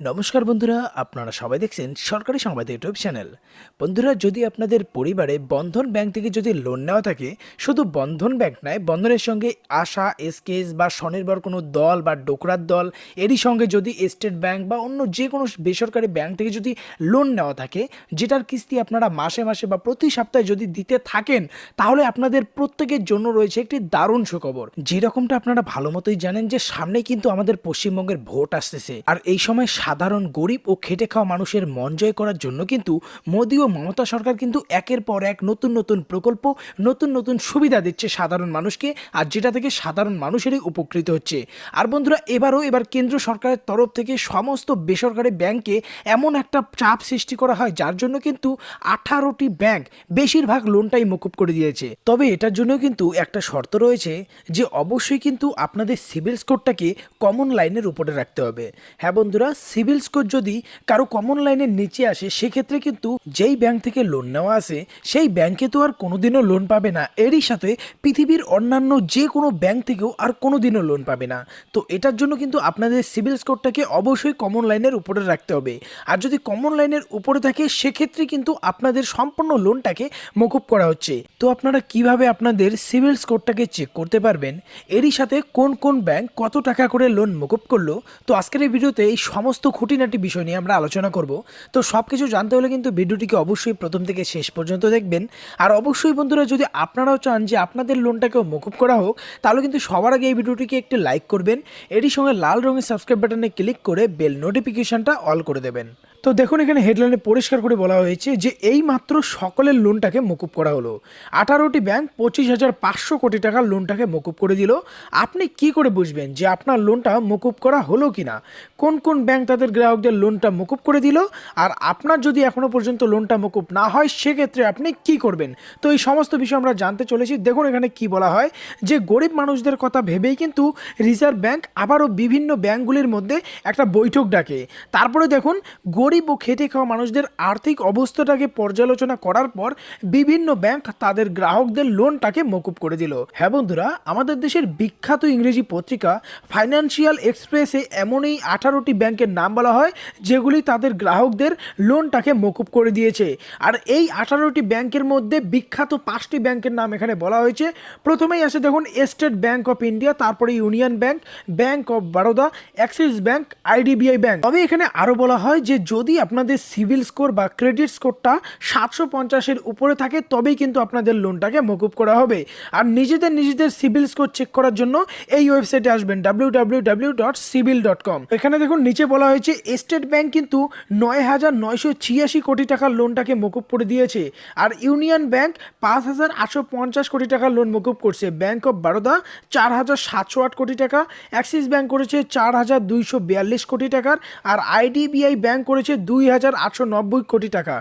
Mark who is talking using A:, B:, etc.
A: নমস্কার বন্ধুরা, আপনারা সবাই দেখছেন সরকারি সংবাদ ইউটিউব চ্যানেল। বন্ধুরা, যদি আপনাদের পরিবারে বন্ধন ব্যাংক থেকে যদি লোন নেওয়া থাকে, শুধু বন্ধন ব্যাংক নয়, বন্ধনের সঙ্গে আশা এসকেস বা স্বনির্ভর কোনো দল বা ডোকরার দল, এরই সঙ্গে যদি স্টেট ব্যাংক বা অন্য যে কোনো বেসরকারি ব্যাংক থেকে যদি লোন নেওয়া থাকে, যেটার কিস্তি আপনারা মাসে মাসে বা প্রতি সপ্তাহে যদি দিতে থাকেন, তাহলে আপনাদের প্রত্যেকের জন্য রয়েছে একটি দারুণ সুখবর। যেরকমটা আপনারা ভালো মতোই জানেন যে সামনে কিন্তু আমাদের পশ্চিমবঙ্গের ভোট আসতেছে। আর এই সময় সাধারণ গরিব ও খেটে খাওয়া মানুষের মন জয় করার জন্য কিন্তু মোদী ও মমতা সরকার কিন্তু একের পর এক নতুন নতুন প্রকল্প, নতুন নতুন সুবিধা দিচ্ছে সাধারণ মানুষকে আর যেটা থেকে সাধারণ মানুষেরই উপকৃত হচ্ছে। আর বন্ধুরা, এবারও এবার কেন্দ্র সরকারের তরফ থেকে সমস্ত বেসরকারি ব্যাংকে এমন একটা চাপ সৃষ্টি করা হয় যার জন্য কিন্তু আঠারোটি ব্যাংক বেশিরভাগ লোনটাই মকুব করে দিয়েছে। তবে এটার জন্য কিন্তু একটা শর্ত রয়েছে যে অবশ্যই কিন্তু আপনাদের সিভিল স্কোরটাকে কমন লাইনের উপরে রাখতে হবে। হ্যাঁ বন্ধুরা সিভিল স্কোর যদি কারও কমন লাইনের নিচে আসে, সেক্ষেত্রে কিন্তু যেই ব্যাংক থেকে লোন নেওয়া আছে, সেই ব্যাংকে তো আর কোনোদিনও লোন পাবে না। এরই সাথে পৃথিবীর অন্যান্য যে কোনো ব্যাংক থেকেও আর কোনোদিনও লোন পাবে না। তো এটার জন্য কিন্তু আপনাদের সিভিল স্কোরটাকে অবশ্যই কমন লাইনের উপরে রাখতে হবে। আর যদি কমন লাইনের উপরে থাকে, সেক্ষেত্রে কিন্তু আপনাদের সম্পূর্ণ লোনটাকে মকুব করা হচ্ছে। তো আপনারা কীভাবে আপনাদের সিভিল স্কোরটাকে চেক করতে পারবেন? এরই সাথে কোন কোন ব্যাংক কত টাকা করে লোন মকুব করল? তো আজকের এই ভিডিওতে এই সমস্ত খুঁটিনাটি বিষয় নিয়ে আমরা আলোচনা করব। তো সব কিছু জানতে হলে কিন্তু ভিডিওটিকে অবশ্যই প্রথম থেকে শেষ পর্যন্ত দেখবেন। আর অবশ্যই বন্ধুরা, যদি আপনারাও চান যে আপনাদের লোনটাকেও মকুব করা হোক, তাহলে কিন্তু সবার আগে এই ভিডিওটিকে একটি লাইক করবেন। এরই সঙ্গে লাল রঙের সাবস্ক্রাইব বাটনে ক্লিক করে বেল নোটিফিকেশনটা অল করে দেবেন। তো দেখুন, এখানে হেডলাইনে পরিষ্কার করে বলা হয়েছে যে এই মাত্র সকলের লোনটাকে মকুব করা হলো। আঠারোটি ব্যাংক পঁচিশ হাজার পাঁচশো কোটি টাকার লোনটাকে মকুব করে দিল। আপনি কি করে বুঝবেন যে আপনার লোনটা মকুব করা হলো কি না কোন কোন ব্যাংক তাদের গ্রাহকদের লোনটা মকুব করে দিল। আর আপনার যদি এখনও পর্যন্ত লোনটা মকুব না হয়, সেক্ষেত্রে আপনি কি করবেন? তো এই সমস্ত বিষয় আমরা জানতে চলেছি। দেখুন এখানে কি বলা হয়, যে গরিব মানুষদের কথা ভেবেই কিন্তু রিজার্ভ ব্যাংক আবারও বিভিন্ন ব্যাংকগুলির মধ্যে একটা বৈঠক ডাকে। তারপরে দেখুন, গরিব ও খেটে খাওয়া মানুষদের আর্থিক অবস্থাটাকে পর্যালোচনা করার পর বিভিন্ন ব্যাংক তাদের গ্রাহকদের লোনটাকে মকুব করে দিল। হ্যাঁ বন্ধুরা, আমাদের দেশের বিখ্যাত ইংরেজি পত্রিকা ফাইন্যান্সিয়াল এক্সপ্রেসে এমনই আঠারোটি ব্যাংকের নাম বলা হয়, যেগুলি তাদের গ্রাহকদের লোনটাকে মকুব করে দিয়েছে। আর এই আঠারোটি ব্যাংকের মধ্যে বিখ্যাত পাঁচটি ব্যাংকের নাম এখানে বলা হয়েছে। প্রথমেই আছে দেখুন স্টেট ব্যাংক অফ ইন্ডিয়া তারপরে Union Bank Bank of Baroda Axis Bank IDBI Bank তবে এখানে আরও বলা হয় যে, যদি আপনাদের সিভিল স্কোর বা ক্রেডিট স্কোরটা সাতশো পঞ্চাশের উপরে থাকে, তবেই কিন্তু আপনাদের লোনটাকে মকুব করা হবে। আর নিজেদের নিজেদের সিভিল স্কোর চেক করার জন্য এই ওয়েবসাইটে আসবেন W W W dot civil dot com এখানে দেখুন, নিচে বলা হয়েছে স্টেট ব্যাংক কিন্তু নয় হাজার নয়শো ছিয়াশি কোটি টাকার লোনটাকে মকুব করে দিয়েছে। আর ইউনিয়ন ব্যাংক পাঁচ হাজার আটশো পঞ্চাশ কোটি টাকার লোন মকুব করছে। ব্যাংক অফ বারোদা চার হাজার সাতশো আট কোটি টাকা অ্যাক্সিস ব্যাংক করেছে চার হাজার দুইশো বিয়াল্লিশ কোটি টাকার, আর আইডিবিআই ব্যাংক করেছে দুই হাজার আটশো নব্বই কোটি টাকা।